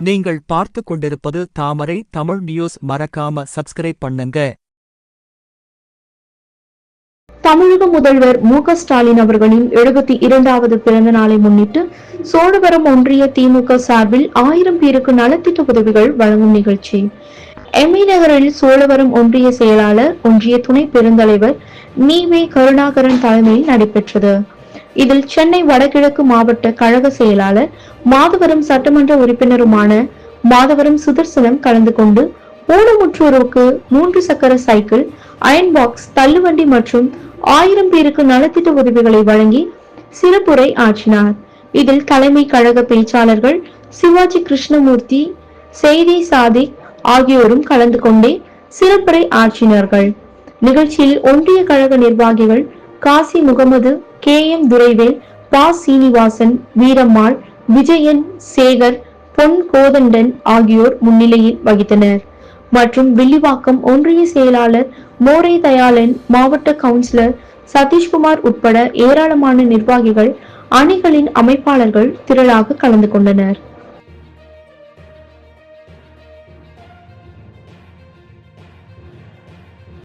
நீங்கள் பார்த்து கொண்டிருப்பது தாமரை தமிழ் நியூஸ். மறக்காம சப்ஸ்கிரைப் பண்ணுங்க. தமிழக முதல்வர் மு க ஸ்டாலின் அவர்களின் எழுபத்தி இரண்டாவது பிறந்த நாளை முன்னிட்டு சோழவரம் ஒன்றிய திமுக சார்பில் ஆயிரம் பேருக்கு நலத்திட்ட உதவிகள் வழங்கும் நிகழ்ச்சி. எம்இ நகரில் சோழவரம் ஒன்றிய செயலாளர் ஒன்றிய துணை பெருந்தலைவர் நீவே கருணாகரன் தலைமையில் நடைபெற்றது. இதில் சென்னை வடகிழக்கு மாவட்ட கழக செயலாளர் மாதவரம் சட்டமன்ற உறுப்பினருமான மாதவரம் சுதர்சனம் கலந்து கொண்டு ஊனமுற்றோருக்கு மூன்று சக்கர சைக்கிள் அயன் பாக்ஸ் தள்ளுவண்டி மற்றும் ஆயிரம் பேருக்கு நலத்திட்ட உதவிகளை வழங்கி சிறப்புரை ஆற்றினார். இதில் தலைமை கழக பேச்சாளர்கள் சிவாஜி கிருஷ்ணமூர்த்தி செய்தி சாதிக் ஆகியோரும் கலந்து கொண்டே சிறப்புரை ஆற்றினார்கள். நிகழ்ச்சியில் ஒன்றிய கழக நிர்வாகிகள் காசி முகமது கே எம் துரைவேல் பா சீனிவாசன் வீரம்மாள் விஜயன் சேகர் பொன் கோதண்டன் ஆகியோர் முன்னிலையில் வகித்தனர். மற்றும் வில்லிவாக்கம் ஒன்றிய செயலாளர் மோரே தயாளன் மாவட்ட கவுன்சிலர் சதீஷ்குமார் உட்பட ஏராளமான நிர்வாகிகள் அணிகளின் அமைப்பாளர்கள் திரளாக கலந்து கொண்டனர்.